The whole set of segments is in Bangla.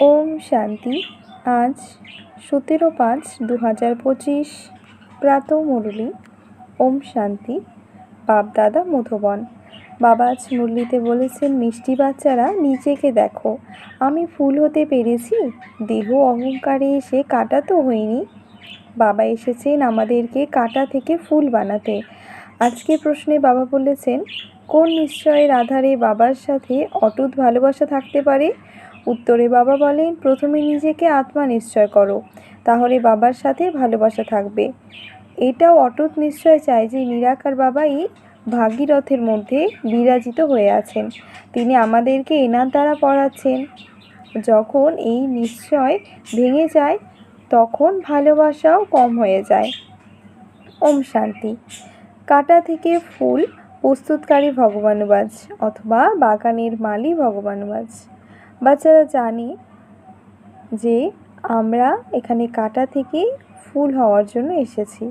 ওম শান্তি। আজ সতেরো পাঁচ দু হাজার পঁচিশ। প্রাত মুরলি, ওম শান্তি। বাপদাদা মধুবন। বাবা আজ মুরলিতে বলেছেন, মিষ্টি বাচ্চারা, নিজেকে দেখো। আমি ফুল হতে পেরেছি, দেহ অহংকারে এসে কাটা তো হইনি বাবা এসেছেন আমাদেরকে কাটা থেকে ফুল বানাতে। আজকে প্রশ্নে বাবা বলেছেন, কোন নিশ্চয়ের আধারে বাবার সাথে অটুট ভালোবাসা থাকতে পারে? উত্তরে বাবা বলেন, প্রথমে নিজেকে আত্মা নিশ্চয় করো, তাহলে বাবার সাথে ভালোবাসা থাকবে। এটাও অটুট নিশ্চয় চায় যে নিরাকার বাবাই ভাগীরথের মধ্যে বিরাজিত হয়ে আছেন। তিনি আমাদেরকে এনার দ্বারা পড়াচ্ছেন। যখন এই নিশ্চয় ভেঙে যায়, তখন ভালোবাসাও কম হয়ে যায়। ওম শান্তি। কাটা থেকে ফুল, প্রস্তুতকারী ভগবানুবাজ অথবা বাগানের মালি ভগবানুবাজ বাচ্চারা জানে যে আমরা এখানে কাটা থেকে ফুল হওয়ার জন্য এসেছি।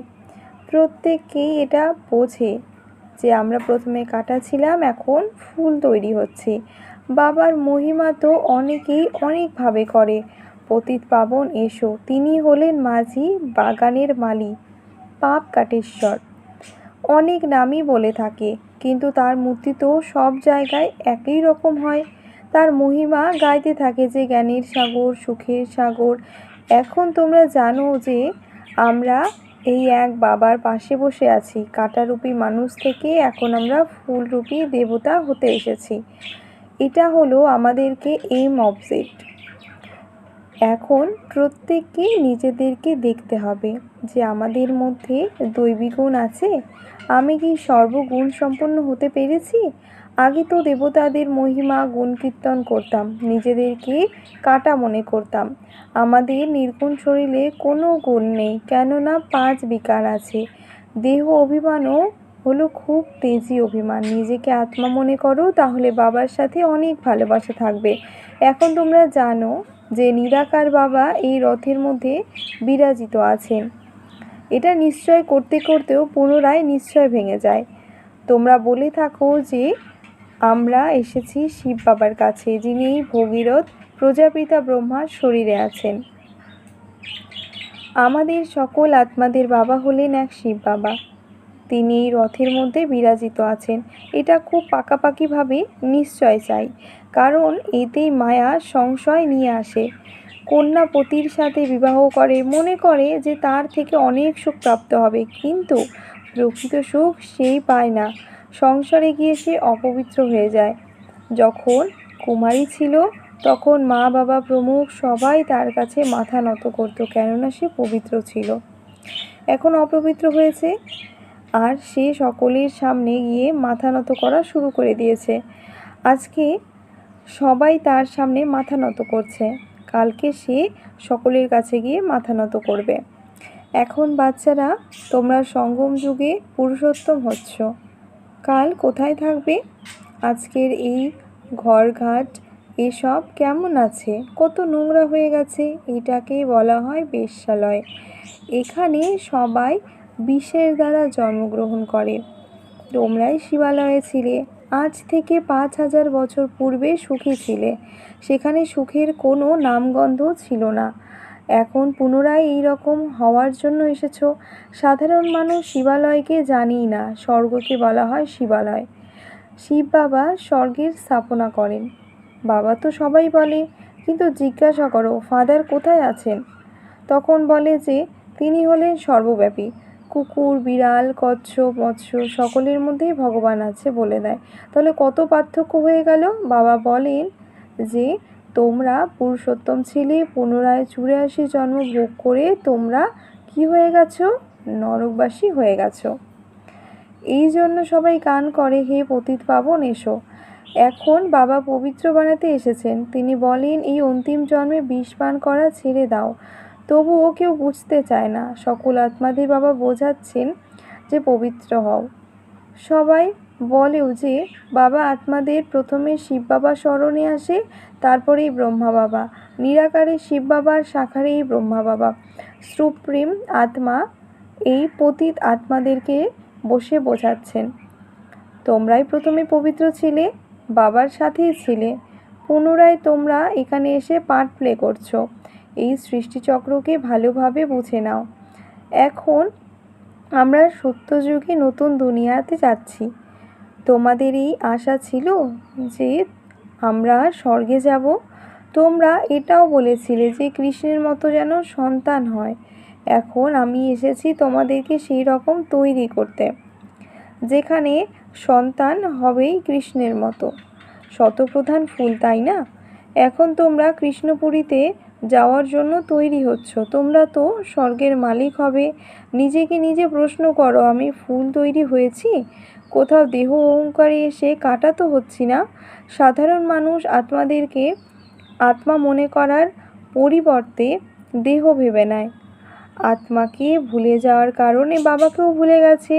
প্রত্যেককেই এটা বোঝে যে আমরা প্রথমে কাটা ছিলাম, এখন ফুল তৈরি হচ্ছে। বাবার মহিমা তো অনেকেই অনেকভাবে করে। পতিত পাবন, এসো। তিনি হলেন মাঝি বাগানের মালি, পাপ কাটেশ্বর। অনেক নামই বলে থাকে, কিন্তু তার মূর্তি তো সব জায়গায় একই রকম হয়। তার মহিমা গাইতে থাকে যে জ্ঞানের সাগর, সুখের সাগর। এখন তোমরা জানো যে আমরা এই এক বাবার পাশে বসে আছি। কাটারূপী মানুষ থেকে এখন আমরা ফুলরূপী দেবতা হতে এসেছি। এটা হলো আমাদেরকে এম অবজেক্ট এখন প্রত্যেককে নিজেদেরকে দেখতে হবে যে আমাদের মধ্যে দৈবী গুণ আছে। আমি কি সর্বগুণ সম্পন্ন হতে পেরেছি? আগে তো দেবতাদের মহিমা গুণ কীর্তন করতাম, নিজেদেরকে কাটা মনে করতাম। আমাদের নির্গুণ শরীরে কোনো গুণ নেই, কেননা পাঁচ বিকার আছে। দেহ অভিমানও হলো খুব তেজি অভিমান। নিজেকে আত্মা মনে করো, তাহলে বাবার সাথে অনেক ভালোবাসা থাকবে। এখন তোমরা জানো যে নিরাকার বাবা এই রথের মধ্যে বিরাজিত আছেন। এটা নিশ্চয় করতে করতেও পুনরায় নিশ্চয় ভেঙে যায়। তোমরা বলে থাকো যে আমরা এসেছি শিব বাবার কাছে, যিনি ভগীরথ, প্রজাপিতা ব্রহ্মার শরীরে আছেন। আমাদের সকল আত্মাদের বাবা হলেন এক শিব বাবা। তিনি এই রথের মধ্যে বিরাজিত আছেন। এটা খুব পাকাপাকিভাবে নিশ্চয় চাই, কারণ এতেই মায়া, সংশয় নিয়ে আসে। কন্যা পতির সাথে বিবাহ করে, মনে করে যে তার থেকে অনেক সুখ প্রাপ্ত হবে, কিন্তু প্রকৃত সুখ সেই পায় না। সংসারে গিয়ে সে অপবিত্র হয়ে যায়। যখন কুমারী ছিল, তখন মা বাবা প্রমুখ সবাই তার কাছে মাথা নত করতো, কেননা সে পবিত্র ছিল। এখন অপবিত্র হয়েছে। আর সে সকলের সামনে গিয়ে মাথা নত করা শুরু করে দিয়েছে। আজকে সবাই তার সামনে মাথা নত করছে। কালকে সে সকলের কাছে গিয়ে মাথা নত করবে। এখন বাচ্চারা, তোমরা সঙ্গম যুগে পুরুষোত্তম হচ্ছ। কাল কোথায় থাকবে? আজকের এই ঘরঘাট, এসব কেমন আছে? কত নোংরা হয়ে গেছে এটাকেই বলা হয় বেশ্যালয়। এখানে সবাই বিষের দ্বারা জন্মগ্রহণ করে। তোমরাই শিবালয়ে ছিলে, আজ থেকে পাঁচ হাজার বছর পূর্বে সুখী ছিলে। সেখানে সুখের কোনো নামগন্ধ ছিল না। এখন পুনরায় এই রকম হওয়ার জন্য এসেছ। সাধারণ মানুষ শিবালয়কে জানিই না, স্বর্গকে বলা হয় শিবালয়। শিব বাবা স্বর্গের স্থাপনা করেন। বাবা তো সবাই বলে, কিন্তু জিজ্ঞাসা করো, ফাদার কোথায় আছেন? তখন বলে যে, তিনি হলেন সর্বব্যাপী। কুকুর, বিড়াল, কচ্ছপ, মৎস্য, সকলের মধ্যেই ভগবান আছে বলে দেয়। তাহলে কত পার্থক্য হয়ে গেল? বাবা বলেন যে তোমরা পুরুষোত্তম ছিলে, পুনরায় চুরাশি জন্ম ভোগ করে, তোমরা কি হয়ে গেছো? নরকবাসী হয়ে গেছো। এই জন্য সবাই গান করে, হে পতিত পাবন, এসো। এখন বাবা পবিত্র বানাতে এসেছেন। তিনি বলেন, এই অন্তিম জন্মে বিষ পান করা ছেড়ে দাও। তবুও কেউ বুঝতে চায় না। সকল আত্মাদের বাবা বোঝাচ্ছেন যে পবিত্র হও। সবাই বলেও যে, বাবা আত্মাদের প্রথমে শিব বাবা স্মরণে আসে, তারপরেই ব্রহ্মা বাবা। নিরাকারে শিব বাবার শাখারেই ব্রহ্মা বাবা। সুপ্রিম আত্মা এই পতিত আত্মাদেরকে বসে বোঝাচ্ছেন। তোমরাই প্রথমে পবিত্র ছিলে, বাবার সাথেই ছিলে। পুনরায় তোমরা এখানে এসে পার্ট প্লে করছ। এই সৃষ্টিচক্রকে ভালোভাবে বুঝে নাও। এখন আমরা সত্যযুগে নতুন দুনিয়াতে যাচ্ছি। তোমাদের এই আশা ছিল যে আমরা স্বর্গে যাব। তোমরা এটাও বলেছিলে যে কৃষ্ণের মতো যেন সন্তান হয়। এখন আমি এসেছি তোমাদেরকে সেই রকম তৈরি করতে, যেখানে সন্তান হবেই কৃষ্ণের মতো। শতপ্রধান ফুল, তাই না? এখন তোমরা কৃষ্ণপুরীতে যাওয়ার জন্য তৈরি হচ্ছ। তোমরা তো স্বর্গের মালিক হবে। নিজেকে নিজে প্রশ্ন করো, আমি ফুল তৈরি হয়েছি? কোথাও দেহ অহংকারে এসে কাটা তো হচ্ছি না। সাধারণ মানুষ আত্মাদেরকে আত্মা মনে করার পরিবর্তে দেহ ভেবে নেয়। আত্মাকে ভুলে যাওয়ার কারণে বাবাকেও ভুলে গেছে।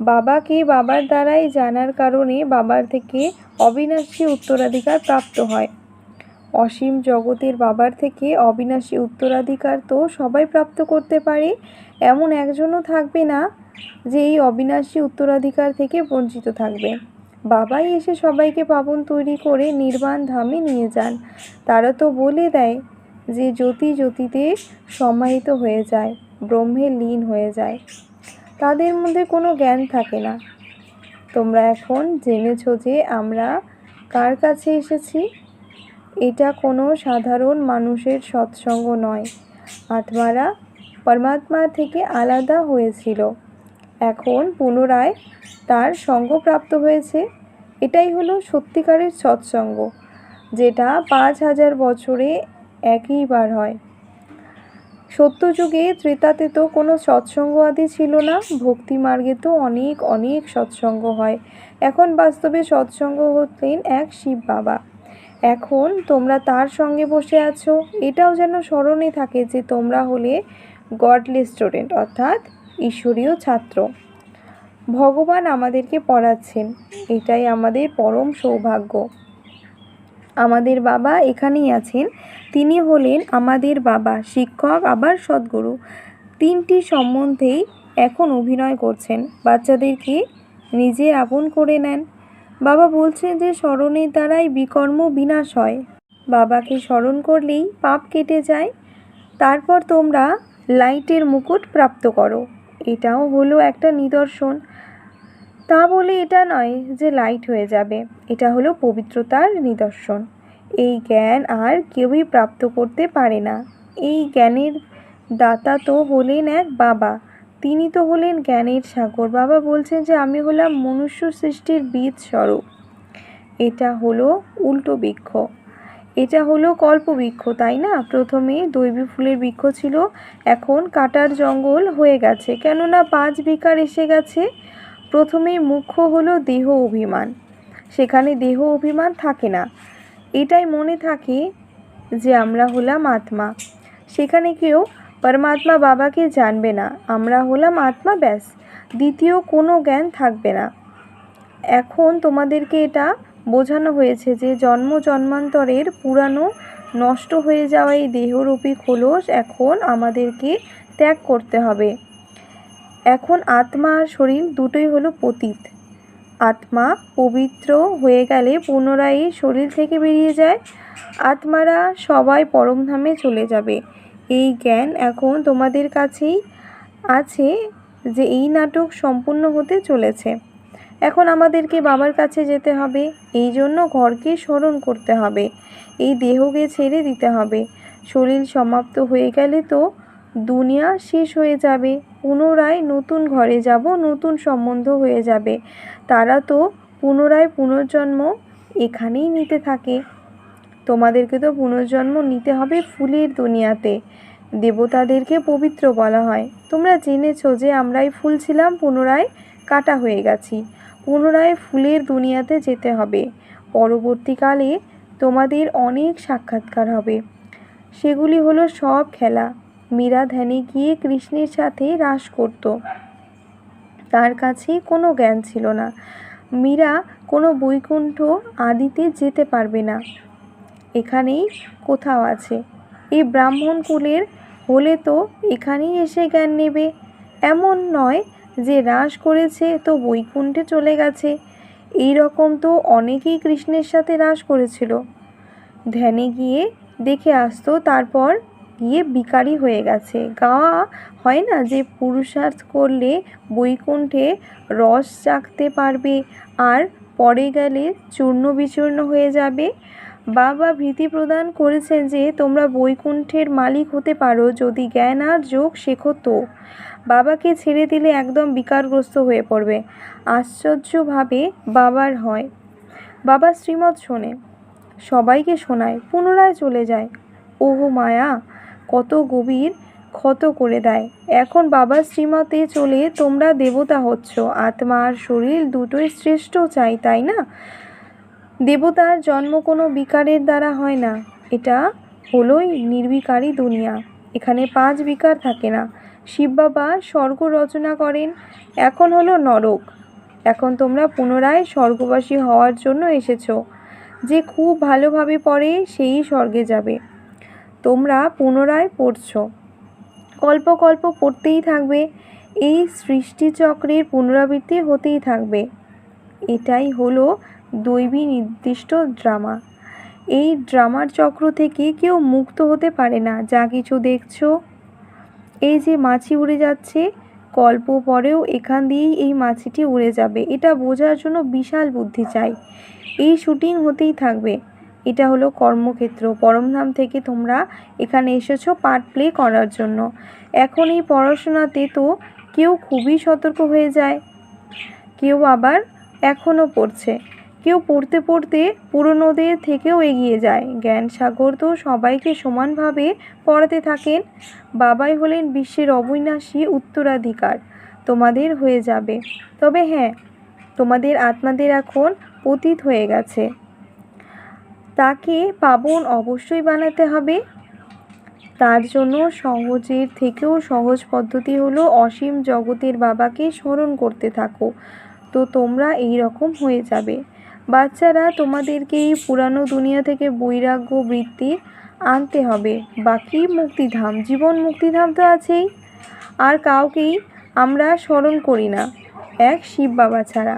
বাবাকে বাবার দ্বারাই জানার কারণে বাবার থেকে অবিনাশী উত্তরাধিকার প্রাপ্ত হয়। অসীম জগতের বাবার থেকে অবিনাশী উত্তরাধিকার তো সবাই প্রাপ্ত করতে পারে, এমন একজনও থাকবে না যে এই অবিনাশী উত্তরাধিকার থেকে বঞ্চিত থাকবে। বাবাই এসে সবাইকে পাবন তৈরি করে নির্বাণ ধামে নিয়ে যান। তারা তো বলে দেয় যে জ্যোতি জ্যোতিতে সমাহিত হয়ে যায়, ব্রহ্মে লীন হয়ে যায়। তাদের মধ্যে কোনো জ্ঞান থাকে না। তোমরা এখন জেনেছো যে আমরা কার কাছে এসেছি? এটা কোনো সাধারণ মানুষের সৎসঙ্গ নয়। আত্মারা পরমাত্মা থেকে আলাদা হয়েছিল। এখন পুনরায় তার সঙ্গ প্রাপ্ত হয়েছে। এটাই হলো সত্যিকারের সৎসঙ্গ, যেটা পাঁচ হাজার বছরে একইবার হয়। সত্যযুগে ত্রেতাতে তো কোনো সৎসঙ্গ আদি ছিল না, ভক্তি মার্গে তো অনেক অনেক সৎসঙ্গ হয়। এখন বাস্তবে সৎসঙ্গ হতেন এক শিব বাবা। এখন তোমরা তার সঙ্গে বসে আছো। এটাও যেন স্মরণে থাকে যে তোমরা হলে গডলি স্টুডেন্ট অর্থাৎ ঈশ্বরীয় ছাত্র। ভগবান আমাদেরকে পড়াচ্ছেন, এটাই আমাদের পরম সৌভাগ্য। আমাদের বাবা এখানেই আছেন, তিনি হলেন আমাদের বাবা, শিক্ষক, আবার সদ্গুরু। তিনটি সম্বন্ধেই এখন অভিনয় করছেন, বাচ্চাদেরকে নিজের আপন করে নেন। বাবা বলছে যে স্মরণের দ্বারাই বিকর্ম বিনাশ হয়। বাবাকে স্মরণ করলেই পাপ কেটে যায়। তারপর তোমরা লাইটের মুকুট প্রাপ্ত করো। এটাও হলো একটা নিদর্শন। তা বলে এটা নয় যে লাইট হয়ে যাবে। এটা হলো পবিত্রতার নিদর্শন। এই জ্ঞান আর কেউই প্রাপ্ত করতে পারে না। এই জ্ঞানের দাতা তো হলেন এক বাবা। তিনি তো হলেন জ্ঞানের সাগর। বাবা বলছেন যে, আমি হলাম মনুষ্য সৃষ্টির বীজ স্বরূপ। এটা হলো উল্টো বৃক্ষ। এটা হলো কল্পবৃক্ষ তাই না? প্রথমে দৈবী ফুলের বৃক্ষ ছিল, এখন কাটার জঙ্গল হয়ে গেছে। কেননা পাঁচ বিকার এসে গেছে। প্রথমে মুখ্য হলো দেহ অভিমান। সেখানে দেহ অভিমান থাকে না। এটাই মনে থাকে যে, আমরা হলাম আত্মা। সেখানে কেউ পরমাত্মা বাবাকে জানবে না। আমরা হলাম আত্মা, ব্যাস। দ্বিতীয় কোনো জ্ঞান থাকবে না। এখন তোমাদেরকে এটা বোঝানো হয়েছে যে জন্ম জন্মান্তরের পুরানো নষ্ট হয়ে যাওয়া এই দেহরূপী খোলস এখন আমাদেরকে ত্যাগ করতে হবে। এখন আত্মা আর শরীর দুটোই হলো পতীত। আত্মা পবিত্র হয়ে গেলে পুনরায় শরীর থেকে বেরিয়ে যায়। আত্মারা সবাই পরমধামে চলে যাবে। এই জ্ঞান এখন তোমাদের কাছেই আছে যে এই নাটক সম্পূর্ণ হতে চলেছে। এখন আমাদেরকে বাবার কাছে যেতে হবে, এই জন্য ঘরকে স্মরণ করতে হবে, এই দেহকে ছেড়ে দিতে হবে। শরীর সমাপ্ত হয়ে গেলে তো দুনিয়া শেষ হয়ে যাবে, পুনরায় নতুন ঘরে যাব, নতুন সম্বন্ধ হয়ে যাবে। তারা তো পুনরায় পুনর্জন্ম এখানেই নিতে থাকে। তোমাদেরকে তো পুনর্জন্ম নিতে হবে ফুলের দুনিয়াতে। দেবতাদেরকে পবিত্র বলা হয়। তোমরা জেনেছো যে আমরাই ফুল ছিলাম, পুনরায় কাটা হয়ে গেছি। পুনরায় ফুলের দুনিয়াতে যেতে হবে। পরবর্তীকালে তোমাদের অনেক সাক্ষাৎকার হবে। সেগুলি হলো সব খেলা। মীরা ধ্যানে গিয়ে কৃষ্ণের সাথে রাস করত। তার কাছে কোনো জ্ঞান ছিল না। মীরা কোনো বৈকুণ্ঠ আদিতে যেতে পারবে না। এখানেই কোথাও আছে। এই ব্রাহ্মণ কুলের হলে তো এখানেই এসে জ্ঞান নেবে। এমন নয় যে রাস করেছে তো বৈকুণ্ঠে চলে গেছে। এই রকম তো অনেকেই কৃষ্ণের সাথে রাস করেছিল। ধ্যানে গিয়ে দেখে আসতো, তারপর গিয়ে বিকারি হয়ে গেছে। গাওয়া হয় না যে পুরুষার্থ করলে বৈকুণ্ঠে রস চাখতে পারবে, আর পরে গেলে চূর্ণ বিচূর্ণ হয়ে যাবে? বাবা ভীতি প্রদান করেছেন যে তোমরা বৈকুণ্ঠের মালিক হতে পারো, যদি জ্ঞান আর যোগ শেখো তো। বাবাকে ছেড়ে দিলে একদম বিকারগ্রস্ত হয়ে পড়বে। আশ্চর্যভাবে বাবার হয়। বাবা শ্রীমৎ শোনে, সবাইকে শোনায়, পুনরায় চলে যায়। ওহো মায়া, কত গভীর, ক্ষত করে দেয়। এখন বাবা শ্রীমতে চলে তোমরা দেবতা হচ্ছ আত্মা আর শরীর দুটোই শ্রেষ্ঠ চাই, তাই না? দেবতার জন্ম কোনো বিকারের দ্বারা হয় না। এটা হলোই নির্বিকারী দুনিয়া। এখানে পাঁচ বিকার থাকে না। শিব বাবা স্বর্গ রচনা করেন, এখন হলো নরক। এখন তোমরা পুনরায় স্বর্গবাসী হওয়ার জন্য এসেছ। যে খুব ভালোভাবে পড়ে, সেই স্বর্গে যাবে। তোমরা পুনরায় পড়ছো। কল্প কল্প পড়তেই থাকবে। এই সৃষ্টিচক্রের পুনরাবৃত্তি হতেই থাকবে। এটাই হলো দৈবী নির্দিষ্ট ড্রামা। এই ড্রামার চক্র থেকে কেউ মুক্ত হতে পারে না, যা কিছু দেখছ? এই যে মাছি উড়ে যাচ্ছে কল্প পরেও এখান দিয়েই এই মাছিটি উড়ে যাবে। এটা বোঝার জন্য বিশাল বুদ্ধি চাই। এই শুটিং হতেই থাকবে। এটা হলো কর্মক্ষেত্র। পরমধাম থেকে তোমরা এখানে এসেছ পার্ট প্লে করার জন্য। এখন এই পড়াশোনাতে তো কেউ খুবই সতর্ক হয়ে যায়। কেউ আবার এখনও পড়ছে। কেউ পড়তে পড়তে পুরনোদের থেকেও এগিয়ে যায়। জ্ঞান সাগর তো সবাইকে সমানভাবে পড়াতে থাকেন। বাবাই হলেন বিশ্বের অবিনাশী উত্তরাধিকার। তোমাদের হয়ে যাবে। তবে হ্যাঁ তোমাদের আত্মাদের এখন পতিত হয়ে গেছে। তাকে পাবন অবশ্যই বানাতে হবে। তার জন্য সহজের থেকেও সহজ পদ্ধতি হলো অসীম জগতের বাবাকে স্মরণ করতে থাকো। তো তোমরা এই রকম হয়ে যাবে। বাচ্চারা তোমাদেরকে এই পুরানো দুনিয়া থেকে বৈরাগ্য, বৃত্তি আনতে হবে। বাকি মুক্তিধাম, জীবন মুক্তিধাম তো আছেই। আর কাউকেই আমরা স্মরণ করি না, এক শিব বাবা ছাড়া।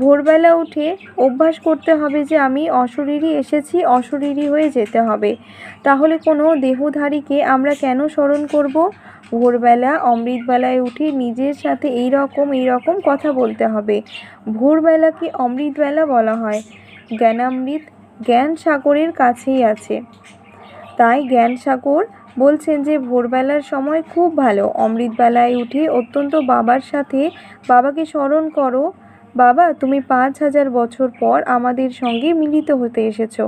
ভোরবেলা উঠে অভ্যাস করতে হবে যে আমি অশরীরই এসেছি অশরীরই হয়ে যেতে হবে। তাহলে কোনো দেহধারীকে আমরা কেন স্মরণ করব? ভোরবেলা অমৃতবেলায় উঠে নিজের সাথে এই রকম এই রকম কথা বলতে হবে। ভোরবেলাকে অমৃতবেলা বলা হয়। জ্ঞানামৃত জ্ঞান সাগরের কাছেই আছে। তাই জ্ঞান সাগর বলছেন যে, ভোরবেলার সময় খুব ভালো। অমৃতবেলায় উঠে অত্যন্ত বাবার সাথে বাবাকে স্মরণ করো। বাবা, তুমি পাঁচ হাজার বছর পর আমাদের সঙ্গে মিলিত হতে এসেছ।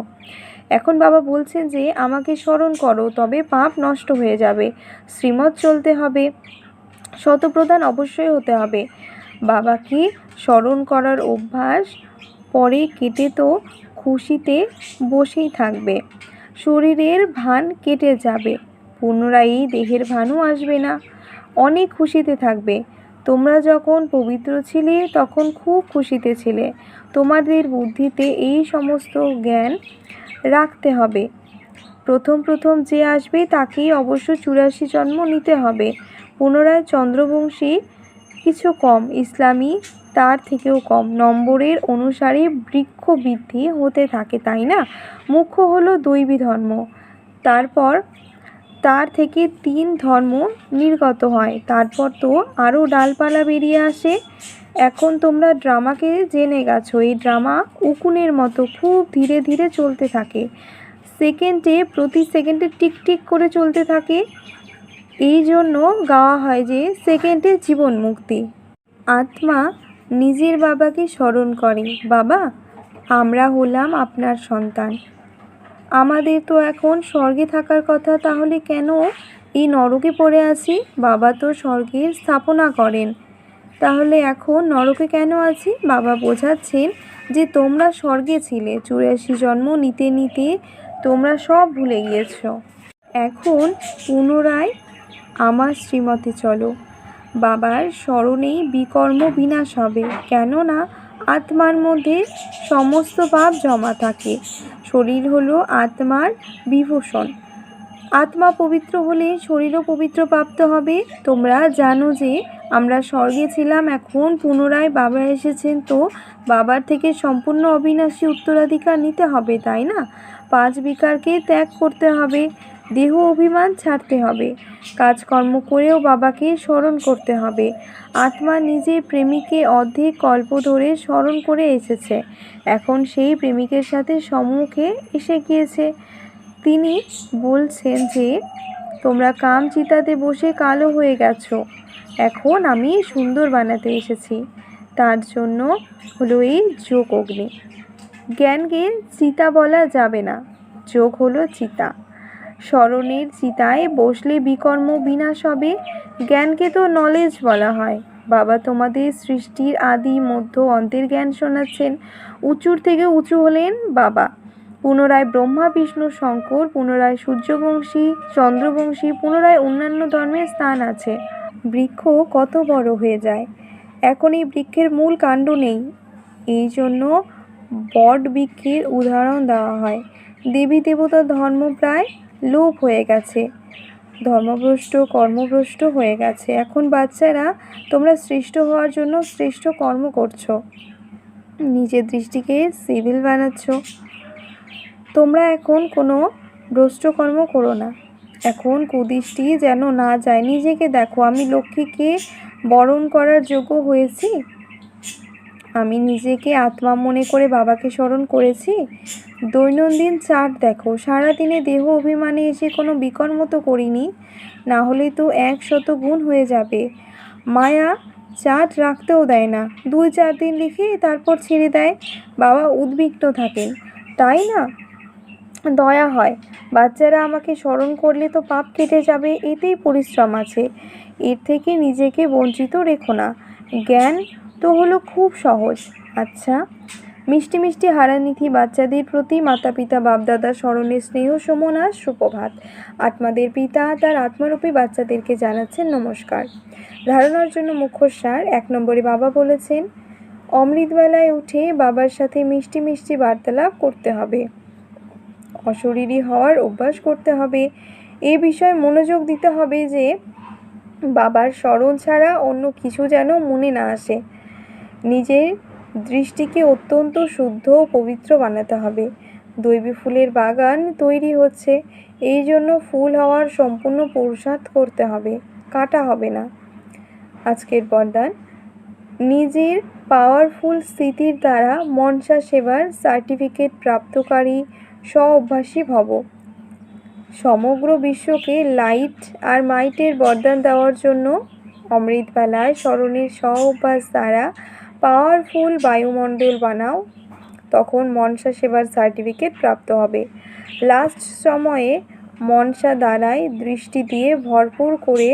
এখন বাবা বলছেন যে, আমাকে স্মরণ করো, তবে পাপ নষ্ট হয়ে যাবে। শ্রীমত চলতে হবে। শতপ্রধান অবশ্যই হতে হবে। বাবাকে স্মরণ করার অভ্যাস পরে কেটে তো খুশিতে বসেই থাকবে। শরীরের ভান কেটে যাবে। পুনরায় দেহের ভানও আসবে না। অনেক খুশিতে থাকবে। তোমরা যখন পবিত্র ছিলে, তখন খুব খুশিতে ছিলে। তোমাদের বুদ্ধিতে এই সমস্ত জ্ঞান রাখতে হবে। প্রথম প্রথম যে আসবে তাকেই অবশ্য চুরাশি জন্ম নিতে হবে। পুনরায় চন্দ্রবংশী কিছু কম, ইসলামী তার থেকেও কম। নম্বরের অনুসারে বৃক্ষ বৃদ্ধি হতে থাকে, তাই না? মুখ্য হলো দৈবী ধর্ম। তারপর তার থেকে তিন ধর্ম নির্গত হয়। তারপর তো আরও ডালপালা বেরিয়ে আসে। এখন তোমরা ড্রামাকে জেনে গেছো। এই ড্রামা উকুনের মতো খুব ধীরে ধীরে চলতে থাকে। সেকেন্ডে, প্রতি সেকেন্ডে টিক টিক করে চলতে থাকে। এই জন্য গাওয়া হয় যে সেকেন্ডে জীবন মুক্তি। আত্মা নিজের বাবাকে স্মরণ করে, বাবা, আমরা হলাম আপনার সন্তান। আমাদের তো এখন স্বর্গে থাকার কথা, তাহলে কেন এই নরকে পড়ে আছি? বাবা তো স্বর্গের স্থাপনা করেন। তাহলে এখন নরকে কেন আছি? বাবা বোঝাচ্ছেন যে তোমরা স্বর্গে ছিলে, চুরাশি জন্ম নিতে নিতে তোমরা সব ভুলে গিয়েছ। এখন পুনরায় আমার শ্রীমতে চলো। বাবার স্মরণেই বিকর্ম বিনাশ হবে, কেননা আত্মার মধ্যে সমস্ত পাপ জমা থাকে। শরীর হলো আত্মার বিভূষণ। আত্মা পবিত্র হলে শরীরও পবিত্র প্রাপ্ত হবে। তোমরা জানো যে আমরা স্বর্গে ছিলাম, এখন পুনরায় বাবা এসেছেন তো বাবার থেকে সম্পূর্ণ অবিনাশী উত্তরাধিকার নিতে হবে, তাই না? পাঁচ বিকারকে ত্যাগ করতে হবে, দেহ অভিমান ছাড়তে হবে, কাজকর্ম করেও বাবাকে স্মরণ করতে হবে। আত্মা নিজের প্রেমিকে অর্ধেক কল্প ধরে স্মরণ করে এসেছে। এখন সেই প্রেমিকের সাথে সম্মুখে এসে গিয়েছে। তিনি বলছেন যে, তোমরা কাম চিতাতে বসে কালো হয়ে গেছো। এখন আমি সুন্দর বানাতে এসেছি। তার জন্য হলো এই যোগ অগ্নি। জ্ঞানকে চিতা বলা যাবে না। যোগ হলো চিতা। স্মরণের চিতায় বসলে বিকর্ম বিনাশ হবে। জ্ঞানকে তো নলেজ বলা হয়। বাবা তোমাদের সৃষ্টির আদি মধ্য অন্তের জ্ঞান শোনাচ্ছেন। উঁচুর থেকে উঁচু হলেন বাবা। পুনরায় ব্রহ্মা, বিষ্ণু, শঙ্কর, পুনরায় সূর্যবংশী, চন্দ্রবংশী, পুনরায় অন্যান্য ধর্মের স্থান আছে। বৃক্ষ কত বড় হয়ে যায়? এখন এই বৃক্ষের মূল কাণ্ড নেই। এই জন্য বট বৃক্ষের উদাহরণ দেওয়া হয়। দেবী দেবতার ধর্ম প্রায় লোপ হয়ে গেছে। ধর্মভ্রষ্ট, কর্মভ্রষ্ট হয়ে গেছে। এখন বাচ্চারা, তোমরা সৃষ্ট হওয়ার জন্য শ্রেষ্ঠ কর্ম করছ। নিজের দৃষ্টিকে সিভিল বানাচ্ছ। তোমরা এখন কোনো ভ্রষ্ট কর্ম করো না। এখন কুদৃষ্টি যেন না যায়। নিজেকে দেখো, আমি লক্ষ্মীকে বরণ করার যোগ্য হয়েছি? আমি নিজেকে আত্মা মনে করে বাবাকে স্মরণ করেছি? দৈনন্দিন চার্ট দেখো, সারাদিনে দেহ অভিমানে এসে কোনো বিকর্ম তো করিনি? না হলে তো এক শত গুণ হয়ে যাবে। মায়া চার্ট রাখতেও দেয় না। দুই চার দিন লিখে তারপর ছেড়ে দেয়। বাবা উদ্বিগ্ন থাকেন। তাই না? দয়া হয়। বাচ্চারা আমাকে স্মরণ করলে তো পাপ কেটে যাবে, এতেই পরিশ্রম আছে। এর থেকে নিজেকে বঞ্চিত রেখো না। জ্ঞান তো হলো খুব সহজ। আচ্ছা মিষ্টি মিষ্টি হারানিথি বাচ্চাদের প্রতি মাতা পিতা বাপদাদা স্মরণে স্নেহ সমনাস সুপ্রভাত। আত্মাদের পিতা তার আত্মারূপী বাচ্চাদেরকে জানাচ্ছেন নমস্কার। ধারণার জন্য মুখ্য সার, এক নম্বরে বাবা বলেছেন, অমৃতবেলায় উঠে বাবার সাথে মিষ্টি মিষ্টি বার্তালাপ করতে হবে। অশরীরী হওয়ার অভ্যাস করতে হবে। এ বিষয়ে মনোযোগ দিতে হবে যে, বাবার স্মরণ ছাড়া অন্য কিছু যেন মনে না আসে। নিজের দৃষ্টিকে অত্যন্ত শুদ্ধ ও পবিত্র বানাতে হবে। দৈবী ফুলের বাগান তৈরি হচ্ছে। এই জন্য ফুল হওয়ার সম্পূর্ণ পুরুষার্থ করতে হবে, কাটা হবে না। আজকের বরদান। নিজের পাওয়ারফুল স্থিতির দ্বারা মনসা সেবার সার্টিফিকেট প্রাপ্তকারী স্ব অভ্যাসী ভব। সমগ্র বিশ্বকে লাইট আর মাইটের বরদান দেওয়ার জন্য অমৃতবেলায় স্মরণের স্ব অভ্যাস দ্বারা পাওয়ারফুল বায়ুমণ্ডল বানাও। তখন মনসা সেবার সার্টিফিকেট প্রাপ্ত হবে। লাস্ট সময়ে মনসা দ্বারাই দৃষ্টি দিয়ে ভরপুর করে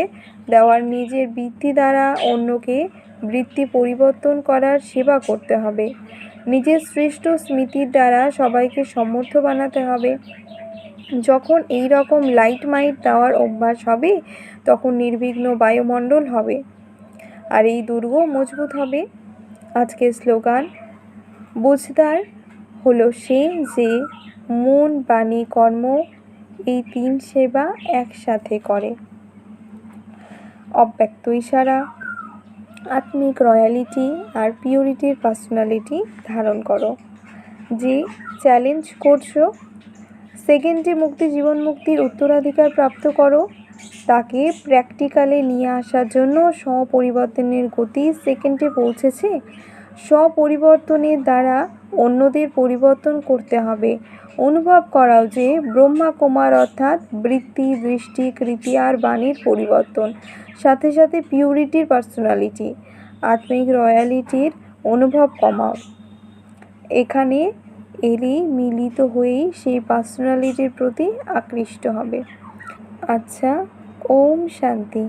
দেওয়ার নিজের বৃত্তি দ্বারা অন্যকে বৃত্তি পরিবর্তন করার সেবা করতে হবে। নিজের শ্রেষ্ঠ স্মৃতির দ্বারা সবাইকে সমর্থ বানাতে হবে। যখন এই রকম লাইট মাইট দেওয়ার অভ্যাস হবে, তখন নির্বিঘ্ন বায়ুমণ্ডল হবে। আর এই দুর্গ মজবুত হবে। আজকের স্লোগান, বুঝদার হলো সে যে মন, বাণী, কর্ম এই তিন সেবা একসাথে করে। অব্যক্ত ইশারা আত্মিক রয়্যালিটি আর পিওরিটির পার্সোনালিটি ধারণ করো। যে চ্যালেঞ্জ করছ। সেকেন্ডে মুক্তি জীবন মুক্তির উত্তরাধিকার প্রাপ্ত করো। তাকে প্র্যাকটিক্যালে নিয়ে আসার জন্য স্বপরিবর্তনের গতি সেকেন্ডে পৌঁছেছে। স্বপরিবর্তনের দ্বারা অন্যদের পরিবর্তন করতে হবে। অনুভব করাও যে ব্রহ্মা কুমার অর্থাৎ বৃত্তি দৃষ্টি কৃতি আর বাণীর পরিবর্তন, সাথে সাথে পিউরিটির পার্সোনালিটি আত্মিক রয়্যালিটির অনুভব কমাও। এখানে এলেই মিলিত হয়েই সেই পার্সোনালিটির প্রতি আকৃষ্ট হবে। আচ্ছা ওম শান্তি।